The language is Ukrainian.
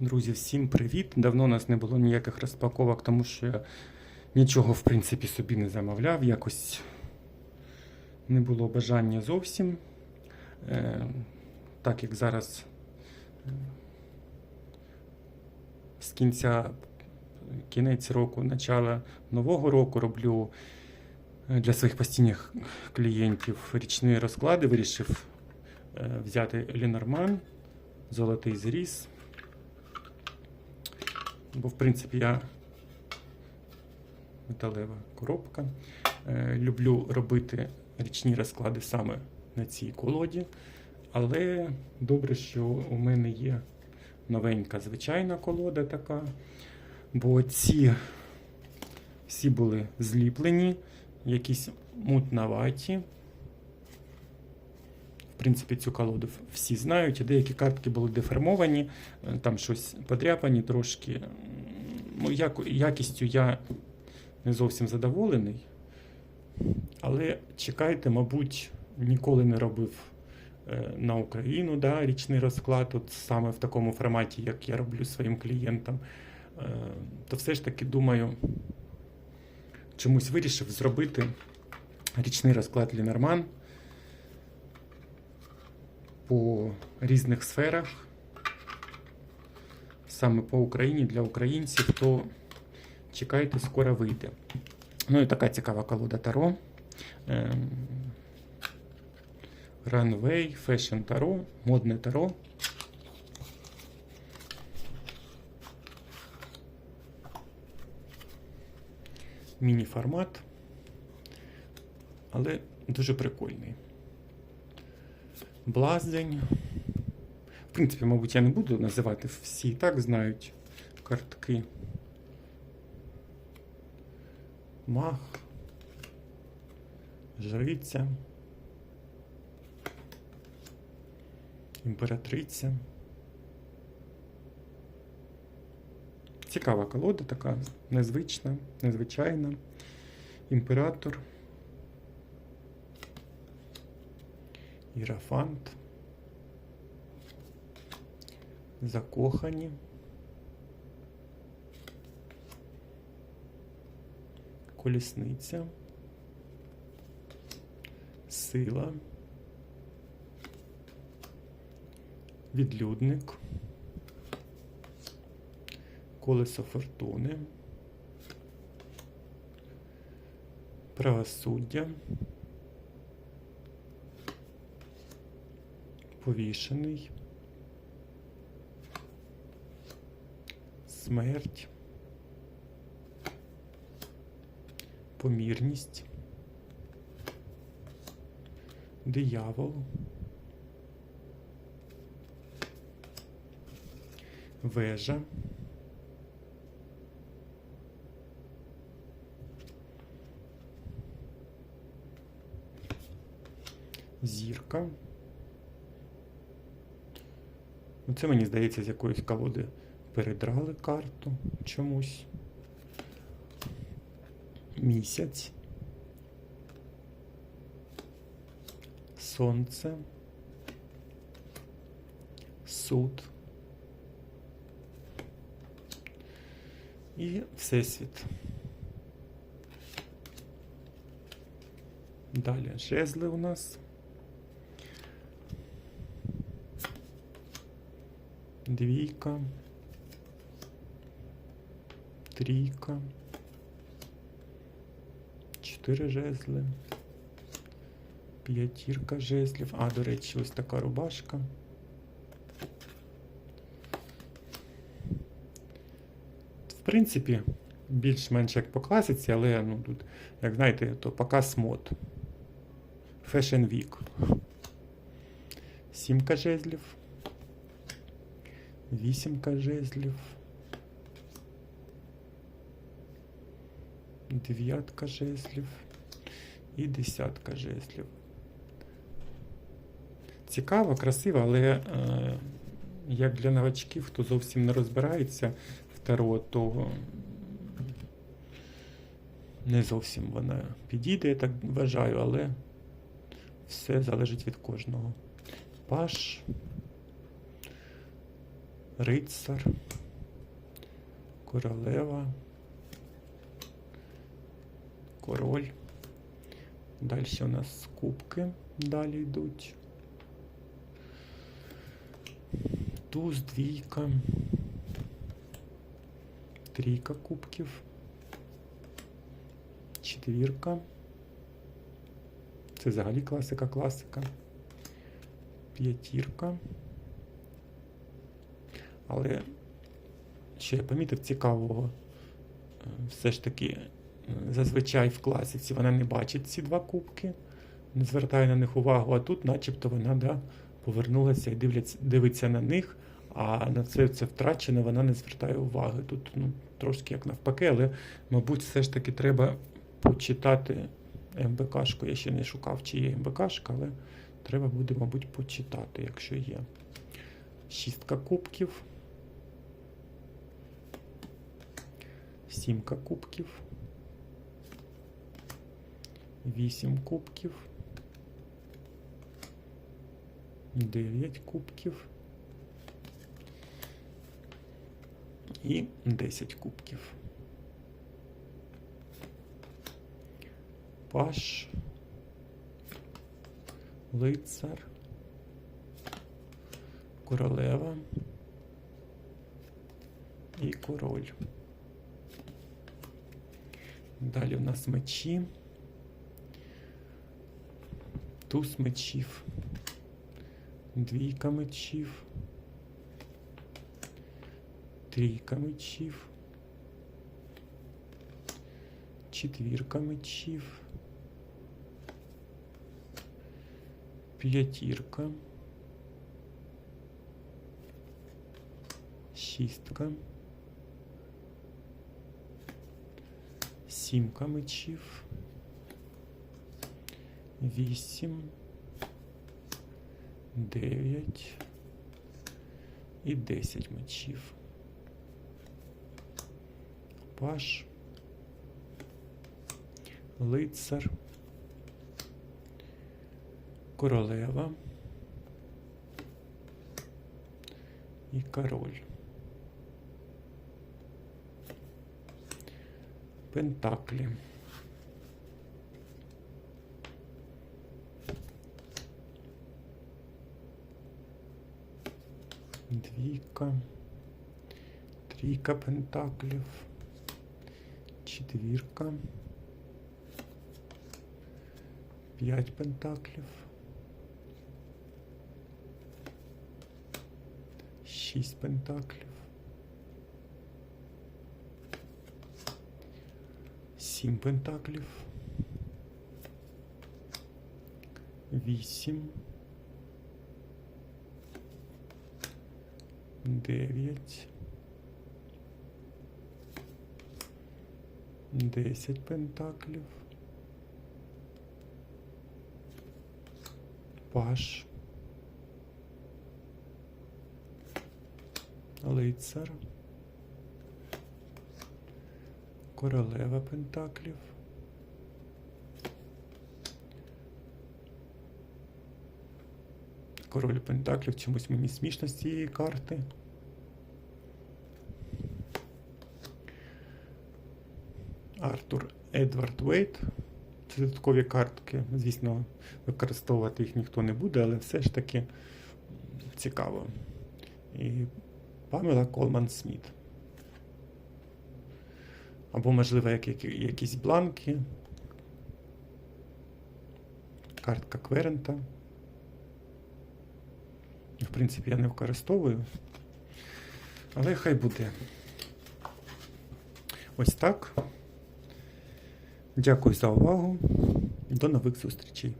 Друзі, всім привіт! Давно у нас не було ніяких розпаковок, тому що я нічого, в принципі, собі не замовляв. Якось не було бажання зовсім. Е, так як зараз е, з кінця кінець року, начало нового року роблю е, для своїх постійних клієнтів річні розклади. Вирішив е, взяти Лінорман, золотий зріз. Бо, в принципі, я металева коробка. Е, люблю робити річні розклади саме на цій колоді. Але добре, що у мене є новенька звичайна колода така. Бо ці всі були зліплені, якісь мутноваті. В принципі, цю колоду всі знають, деякі картки були деформовані, е, там щось подряпані трошки. Ну, як, якістю я не зовсім задоволений. Але чекайте, мабуть, ніколи не робив е, на Україну да, річний розклад, от саме в такому форматі, як я роблю своїм клієнтам. Е, то все ж таки думаю, чомусь вирішив зробити річний розклад Лінерман по різних сферах, саме по Україні для українців, то чекайте, скоро вийде. Ну і така цікава колода Таро. Ем, Runway, Fashion Таро, модне Таро. Міні-формат, але дуже прикольний. Блазень. В принципі, мабуть, я не буду називати всі так знають картки. Мах. Жриця. Імператриця. Цікава колода, така незвична, незвичайна. Імператор. Ірафант. Закохані. Колісниця. Сила. Відлюдник. Колесо фортуни. Правосуддя. Повішений. Смерть. Помірність. Диявол. Вежа. Зірка. Ну, Це мені здається, з якоїсь колоди передрали карту чомусь. Місяць. Сонце. Суд. І Всесвіт. Далі жезли у нас. Двійка. Трійка. Чотири жезли. П'ятірка жезлів. А, до речі, ось така рубашка. В принципі, більш-менш як по класиці, але ну, тут, як знаєте, то показ мод. Fashion Week. Сімка жезлів. Вісімка жезлів. Дев'ятка жезлів і десятка жезлів. Цікаво, красиво, але е, як для новачків, хто зовсім не розбирається в таро, то не зовсім вона підійде, я так вважаю, але все залежить від кожного. Паш. Рицар, королева, король. Далі у нас кубки далі йдуть. Туз, двійка, трійка кубків, четвірка. Це взагалі класика, класика. П'ятірка. Але що я помітив цікавого, е, все ж таки, е, зазвичай в класиці вона не бачить ці два кубки, не звертає на них увагу, а тут, начебто, вона да, повернулася і дивляться, дивиться на них, а на це, це втрачене вона не звертає уваги. Тут ну, трошки як навпаки, але, мабуть, все ж таки треба почитати МБКшку. Я ще не шукав, чи є МБКшка, але треба буде, мабуть, почитати, якщо є. Шістка кубків. Сімка кубків. Вісім кубків. Дев'ять кубків. І 10 кубків. Паш. Лицар. Королева. І король. Далі у нас мечі. Туз мечів. Двійка мечів. Трійка мечів. Четвірка мечів. П'ятірка. Шістка. Сімка мечів. Вісім. Дев'ять. І десять мечів. Паш. Лицар. Королева. І король. Пентаклі. Двійка. Трійка пентаклів. Четвірка. П'ять пентаклів. Шість пентаклів. Сім пентаклів. Вісім. Дев'ять. Десять пентаклів. Паш. Лицар. Королева пентаклів. Король пентаклів чомусь мені смішно з цієї карти. Артур Едвард Вейт. Це додаткові картки. Звісно, використовувати їх ніхто не буде, але все ж таки цікаво. І Памела Колман Сміт. Або, можливо, як, які- якісь бланки. Картка Кверента. В принципі, я не використовую. Але хай буде. Ось так. Дякую за увагу. До нових зустрічей.